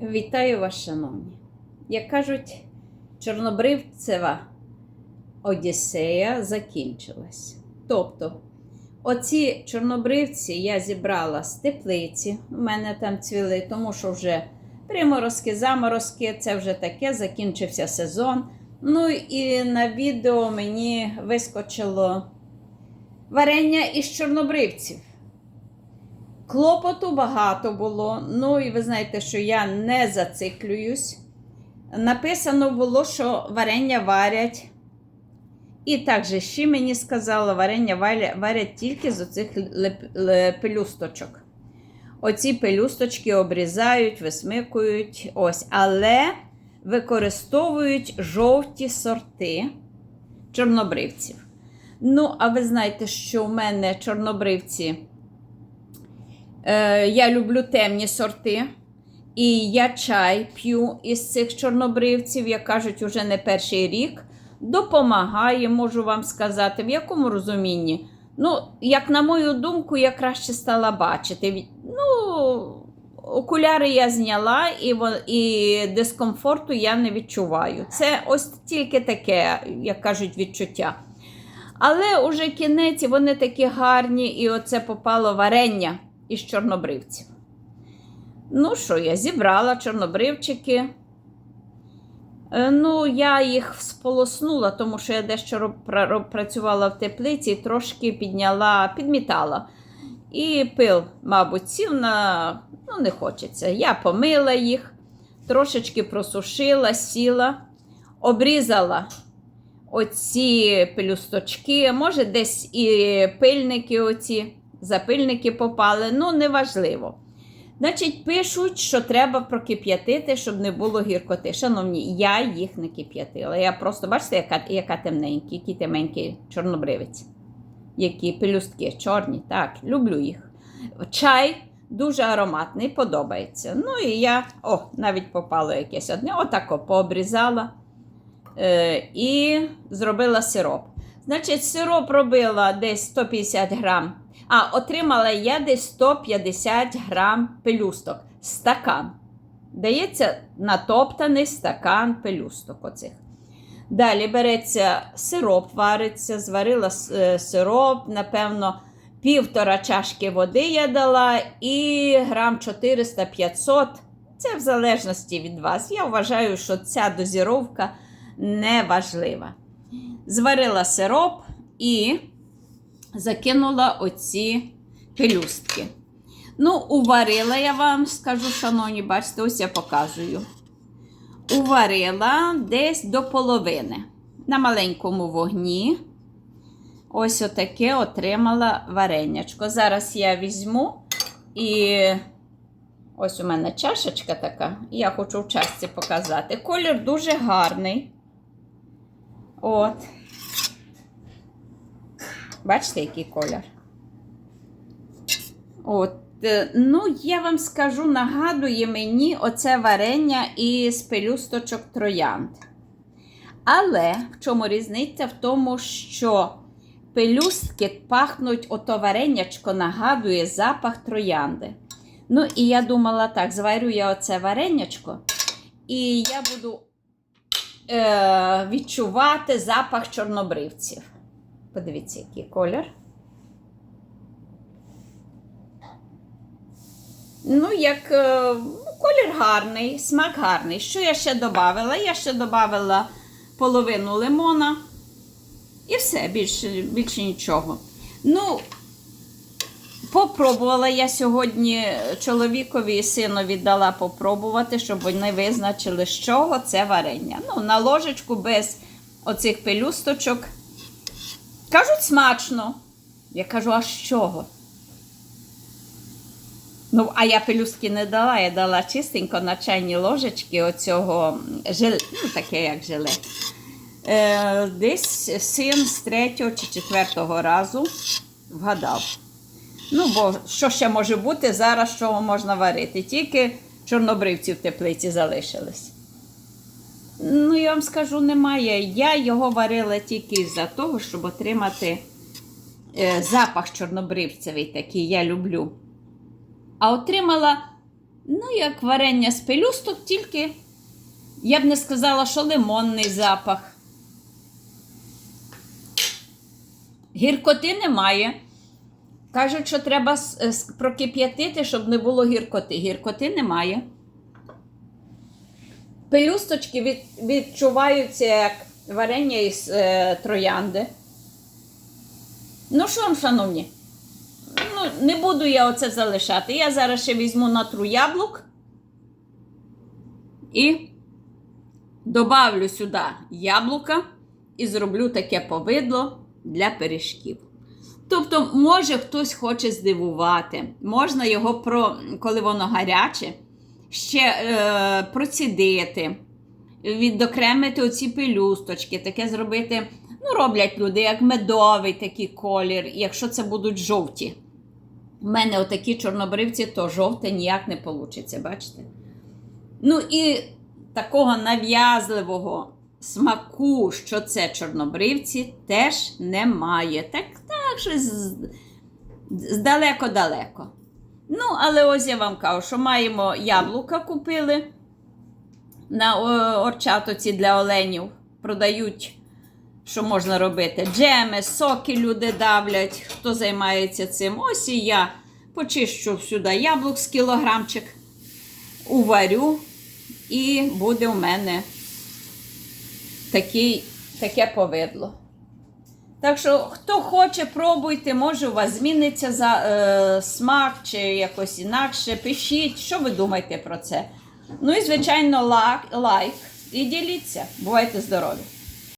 Вітаю вас, шановні. Як кажуть, Чорнобривцева Одіссея закінчилась. Тобто, оці чорнобривці я зібрала з теплиці, у мене там цвіли, тому що вже приморозки, заморозки, це вже таке, закінчився сезон. Ну і на відео мені вискочило варення із чорнобривців. Клопоту багато було. Ну, і ви знаєте, що я не зациклююсь. Написано було, що варення варять. І також ще мені сказали, варення варять, тільки з оцих пелюсточок. Оці пелюсточки обрізають, висмикують. Ось, але використовують жовті сорти чорнобривців. Ну, а ви знаєте, що у мене чорнобривці. Е, я люблю темні сорти. І я чай п'ю із цих чорнобривців, як кажуть, уже не перший рік. Допомагає, можу вам сказати, в якому розумінні. Ну, як на мою думку, я краще стала бачити. Ну, окуляри я зняла, і, і дискомфорту я не відчуваю. Це ось тільки таке, як кажуть, відчуття. Але уже кінець, вони такі гарні, і оце попало варення із чорнобривців. Ну що, я зібрала чорнобривчики. Е, Ну, я їх сполоснула, тому що я дещо працювала в теплиці трошки підняла, підмітала. І пил, мабуть, сів на ну, не хочеться. Я помила їх, трошечки просушила, сіла, обрізала оці пелюсточки, може, десь і пильники, оці запильники попали, ну, неважливо. Значить, пишуть, що треба прокип'ятити, щоб не було гіркоти. Шановні, я їх не кип'ятила. Я просто, бачите, яка, яка темненькі, які темненькі чорнобривець. Які пелюстки чорні, так, люблю їх. Чай дуже ароматний, подобається. Ну і я, о, навіть попало якесь одне, отако пообрізала е, і зробила сироп. Значить, сироп робила десь 150 грам. А, отримала я десь 150 грам пелюсток. Стакан. Дається натоптаний стакан пелюсток оцих. Далі береться сироп, вариться, зварила е, сироп, напевно, півтора чашки води я дала і грам 400-500. Це в залежності від вас. Я вважаю, що ця дозіровка не важлива. Зварила сироп і закинула оці пелюстки. Ну, уварила я вам скажу, шановні, бачите, ось я показую. Уварила десь до половини на маленькому вогні. Ось отаке отримала варенячко. Зараз я візьму і ось у мене чашечка така. Я хочу в чашці показати. Колір дуже гарний. От. Бачите, який колір? От, е, ну, я вам скажу, нагадує мені оце варення із пелюсточок троянд. Але в чому різниця? В тому, що пелюстки пахнуть, ото варенячко нагадує запах троянди. Ну, і я думала так, зварю я оце варенячко, і я буду е, відчувати запах чорнобривців. Подивіться, який колір. Ну, як е, колір гарний, смак гарний. Що я ще додавала? Я ще додавала половину лимона. І все, більше, більше нічого. Ну, попробувала я сьогодні чоловікові і синові дала попробувати, щоб вони визначили, з чого це варення. Ну, на ложечку без оцих пелюсточок. Кажуть, смачно. Я кажу, а з чого? Ну, а я пелюстки не дала, я дала чистенько на чайні ложечки оцього желе, ну, таке як желе. Е, десь син з третього чи четвертого разу вгадав. Ну, бо що ще може бути зараз, що можна варити? Тільки чорнобривці в теплиці залишились. Ну, я вам скажу, немає. Я його варила тільки за того, щоб отримати е, запах чорнобривцевий такий, я люблю. А отримала Ну, як варення з пелюсток, тільки я б не сказала, що лимонний запах. Гіркоти немає. Кажуть, що треба е, прокип'ятити, щоб не було гіркоти. Гіркоти немає. Пелюсточки від, відчуваються як варення із е, троянди. Ну що, шановні, ну, не буду я оце залишати. Я зараз ще візьму натру яблук і добавлю сюди яблука і зроблю таке повидло для пиріжків. Тобто, може хтось хоче здивувати, можна його, про, коли воно гаряче, ще е, процідити, відокремити оці пелюсточки, таке зробити. Ну, роблять люди, як медовий такий колір, якщо це будуть жовті. У мене отакі чорнобривці, то жовте ніяк не вийде, бачите? Ну і такого нав'язливого смаку, що це чорнобривці, теж немає. Так, так щось здалеко-далеко. Ну, але ось я вам кажу, що маємо яблука купили на орчатоці для оленів. Продають, що можна робити. Джеми, соки люди давлять, хто займається цим. Ось і я почищу сюди яблук з кілограмчик, уварю, і буде у мене такий, таке повидло. Так що, хто хоче, пробуйте, може у вас зміниться за, е, смак чи якось інакше. Пишіть, що ви думаєте про це. Ну і, звичайно, лайк, лайк і діліться. Бувайте здорові!